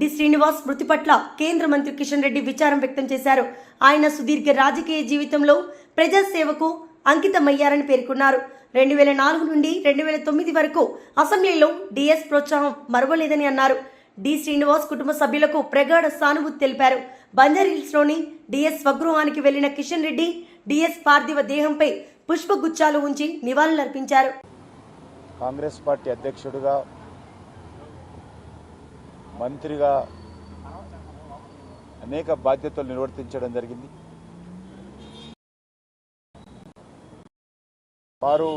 D. Srinivas మృతి పట్ల కేంద్ర మంత్రి కిషన్ రెడ్డి విచారం వ్యక్తం చేశారు. ఆయన సుదీర్ఘ రాజకీయ జీవితంలో ప్రజాసేవకు అంకితమయ్యారని పేర్కొన్నారు. రెండు వేల నాలుగు నుండి రెండు వేల తొమ్మిది వరకు అసెంబ్లీలో డిఎస్ ప్రోత్సాహం మరవలేదని అన్నారు. డి. శ్రీనివాస్ కుటుంబ సభ్యులకు ప్రగాఢ సానుభూతి తెలిపారు. బంజారీల్స్లోని డిఎస్ స్వగృహానికి వెళ్ళిన కిషన్ రెడ్డి డిఎస్ పార్థివ దేహంపై పుష్పగుచ్చాలు ఉంచి నివాళులర్పించారు. కాంగ్రెస్ పార్టీ అధ్యక్షుడిగా మంత్రిగా అనేక బాధ్యతలు నిర్వర్తించడం జరిగింది. వారు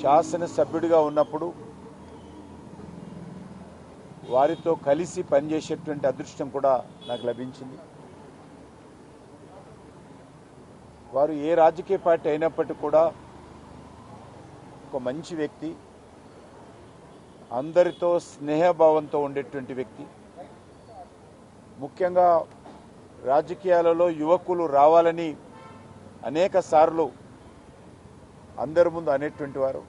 శాసనసభ్యుడిగా ఉన్నప్పుడు వారితో కలిసి పనిచేసేటువంటి అదృష్టం కూడా నాకు లభించింది. వారు ఏ రాజకీయ పార్టీ అయినప్పటికీ కూడా ఒక మంచి వ్యక్తి అందరితో స్నేహభావంతో ఉండేటువంటి వ్యక్తి. ముఖ్యంగా రాజకీయాలలో యువకులు రావాలని అనేక సార్లు అందరి ముందు అనేటువంటి వారు.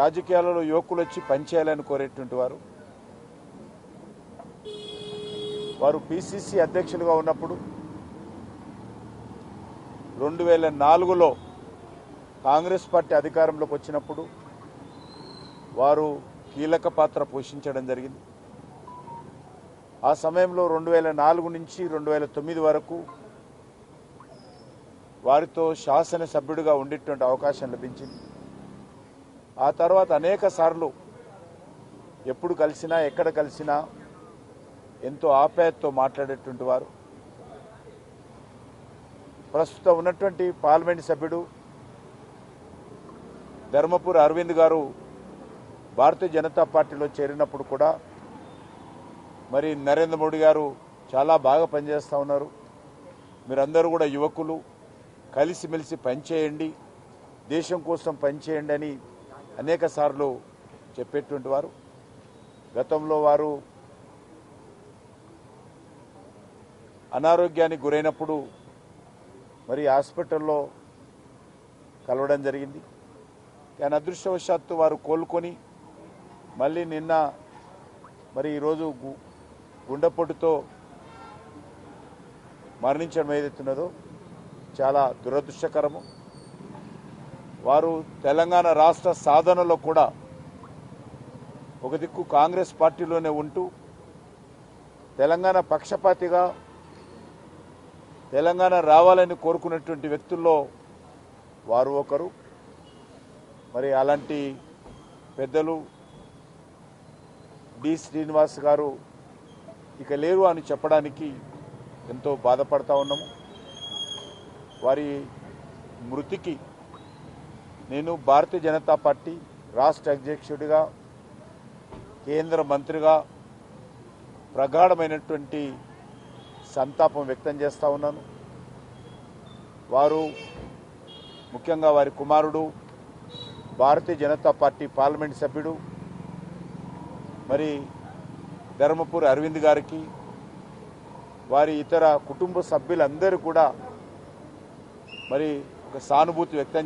రాజకీయాలలో యువకులు వచ్చి పనిచేయాలని కోరేటువంటి వారు. వారు పిసిసి అధ్యక్షులుగా ఉన్నప్పుడు రెండు వేల నాలుగులో కాంగ్రెస్ పార్టీ అధికారంలోకి వచ్చినప్పుడు వారు కీలక పాత్ర పోషించడం జరిగింది. ఆ సమయంలో రెండు వేల నాలుగు నుంచి రెండు వేల తొమ్మిది వరకు వారితో శాసనసభ్యుడిగా ఉండేటువంటి అవకాశం లభించింది. ఆ తర్వాత అనేక సార్లు ఎప్పుడు కలిసినా ఎక్కడ కలిసినా ఎంతో ఆప్యాయతతో మాట్లాడేటువంటి వారు. ప్రస్తుతం ఉన్నటువంటి పార్లమెంట్ సభ్యుడు ధర్మపురి అరవింద్ గారు భారతీయ జనతా పార్టీలో చేరినప్పుడు కూడా మరి నరేంద్ర మోడీ గారు చాలా బాగా పనిచేస్తూ ఉన్నారు. మీరందరూ కూడా యువకులు కలిసిమెలిసి పనిచేయండి దేశం కోసం పనిచేయండి అని అనేక సార్లు చెప్పేటువంటి వారు. గతంలో వారు అనారోగ్యానికి గురైనప్పుడు మరి హాస్పిటల్లో కలవడం జరిగింది. కానీ అదృష్టవశాత్తు వారు కోలుకొని మళ్ళీ నిన్న మరి ఈరోజు గు- గుండెపోటుతో మరణించడం ఏదైతున్నదో చాలా దురదృష్టకరము. వారు తెలంగాణ రాష్ట్ర సాధనలో కూడా ఒక దిక్కు కాంగ్రెస్ పార్టీలోనే ఉంటూ తెలంగాణ పక్షపాతిగా తెలంగాణ రావాలని కోరుకున్నటువంటి వ్యక్తుల్లో వారు ఒకరు. మరి అలాంటి పెద్దలు డి శ్రీనివాస్ గారు ఇక లేరు అని చెప్పడానికి ఎంతో బాధపడతా ఉన్నాము. వారి మృతికి నేను భారతీయ జనతా పార్టీ రాష్ట్ర అధ్యక్షుడిగా కేంద్ర మంత్రిగా ప్రగాఢమైనటువంటి సంతాపం వ్యక్తం చేస్తూ ఉన్నాను. వారు ముఖ్యంగా వారి కుమారుడు భారతీయ జనతా పార్టీ పార్లమెంట్ సభ్యుడు మరి ధర్మపురి అరవింద్ గారికి వారి ఇతర కుటుంబ సభ్యులందరూ కూడా మరి ఒక సానుభూతి వ్యక్తం